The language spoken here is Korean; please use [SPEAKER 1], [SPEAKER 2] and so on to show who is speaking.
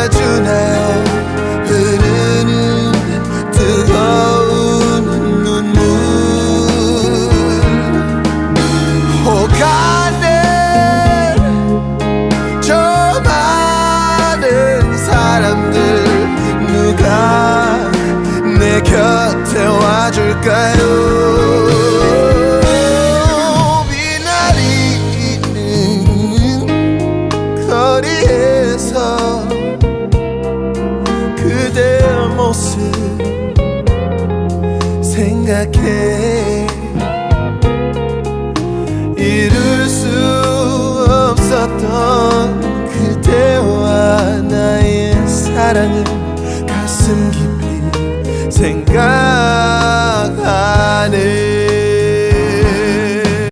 [SPEAKER 1] 안아주나요 흐는 뜨거운 눈물. 호가는 저 많은 사람들 누가 내곁 모습 생각해. 이룰 수 없었던 그대와 나의 사랑을 가슴 깊이 생각하네